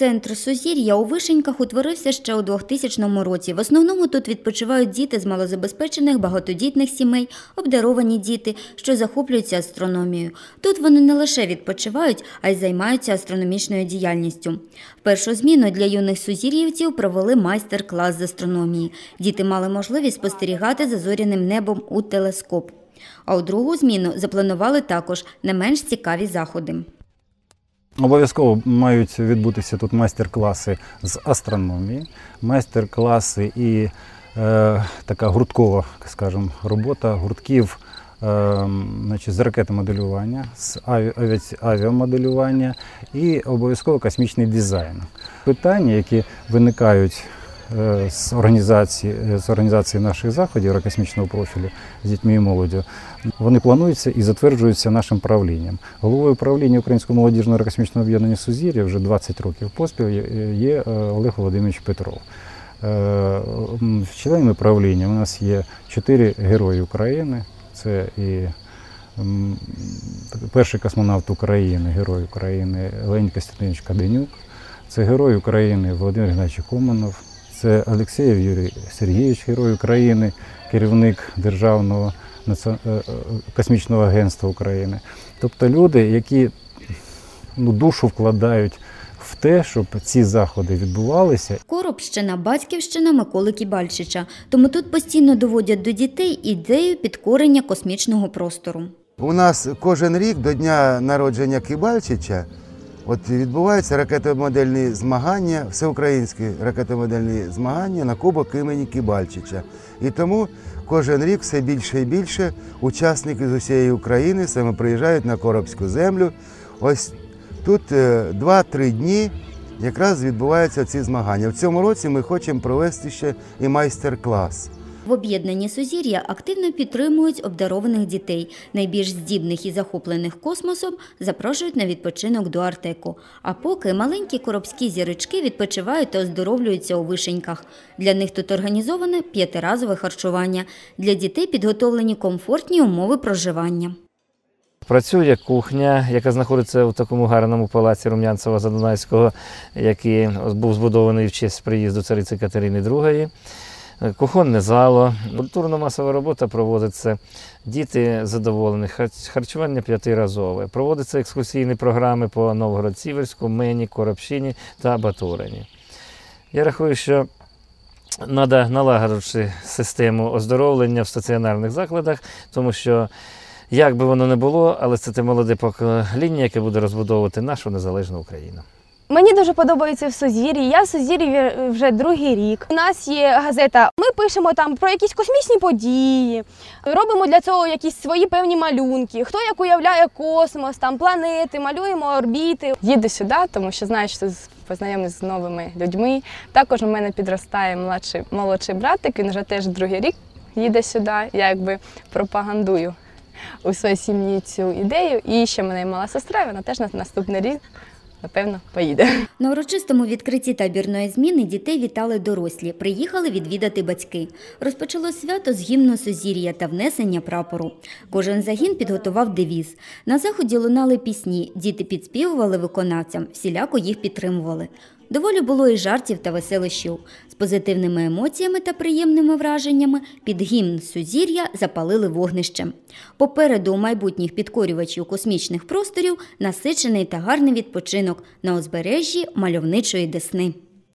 Центр Сузір'я у Вишеньках утворився ще у 2000 році. В основному тут відпочивають діти з малозабезпечених багатодітних сімей, обдаровані діти, що захоплюються астрономією. Тут вони не лише відпочивають, а й займаються астрономічною діяльністю. В першу зміну для юних сузір'ївців провели майстер-клас з астрономії. Діти мали можливість спостерігати за зоряним небом у телескоп. А у другу зміну запланували також не менш цікаві заходи. Обов'язково мають відбутися тут майстер-класи з астрономії, майстер-класи і е, така гурткова, скажімо, робота гуртків е, значить, з ракетомоделювання, з аві- авіамоделювання і обов'язково космічний дизайн. Питання, які виникають з організації, е, з організації наших заходів аерокосмічного профілю з дітьми і молоддю, вони плануються і затверджуються нашим правлінням. Головою правління Українського молодіжного аерокосмічного об'єднання Сузір'я вже 20 років поспіль є- е, Олег Володимирович Петров. Е, Членами правління у нас є чотири герої України. Це і перший космонавт України, герой України Леонід Костянтинович Каденюк, це герой України Володимир Геннадійович Команов, це Олексєєв Юрій Сергійович, герой України, керівник Державного е, е, космічного агентства України. Тобто люди, які ну, душу вкладають в те, щоб ці заходи відбувалися Коробщина, батьківщина Миколи Кібальчича. Тому тут постійно доводять до дітей ідею підкорення космічного простору. У нас кожен рік до дня народження Кибальчича от відбуваються ракетомодельні змагання, всеукраїнські ракетомодельні змагання на кубок імені Кибальчича. І тому кожен рік все більше і більше учасники з усієї України саме приїжджають на Коробську землю. Ось тут е, 2-3 дні якраз відбуваються ці змагання. В цьому році ми хочемо провести ще і майстер-клас. В об'єднанні Сузір'я активно підтримують обдарованих дітей. Найбільш здібних і захоплених космосом запрошують на відпочинок до Артеку. А поки маленькі коробські зірочки відпочивають та оздоровлюються у вишеньках. Для них тут організоване п'ятиразове харчування. Для дітей підготовлені комфортні умови проживання. Працює кухня, яка знаходиться в такому гарному палаці Рум'янцева Задунайського, який був збудований в честь приїзду цариці Катерини II. Кухонне зало, культурно-масова робота проводиться. Діти задоволені, харчування п'ятиразове. Проводяться екскурсійні програми по Новгород-Сіверську, Мені, Коробщині та Батурині. Я рахую, що треба налагоджувати систему оздоровлення в стаціонарних закладах, тому що як би воно не було, але це те молоде покоління, яке буде розбудовувати нашу незалежну Україну. Мені дуже подобається в Сузір'ї. Я в Сузір'ї вже другий рік. У нас є газета. Ми пишемо там про якісь космічні події, робимо для цього якісь свої певні малюнки. Хто як уявляє космос, там планети, малюємо орбіти. Їду сюди, тому що знаю, що познайомлюсь з новими людьми. Також у мене підростає младший молодший братик. Він вже теж другий рік їде сюди. Я якби пропагандую у своїй сім'ї цю ідею. І ще мене мала сестра, вона теж на наступний рік, напевно, поїде. На урочистому відкритті табірної зміни дітей вітали дорослі. Приїхали відвідати батьки. Розпочало свято з гімну Сузір'я та внесення прапору. Кожен загін підготував девіз. На заході лунали пісні. Діти підспівували виконавцям, всіляко їх підтримували. Доволі було і жартів та веселищів. З позитивними емоціями та приємними враженнями під гімн Сузір'я запалили вогнищем. Попереду у майбутніх підкорювачів космічних просторів насичений та гарний відпочинок на узбережжі мальовничої Десни.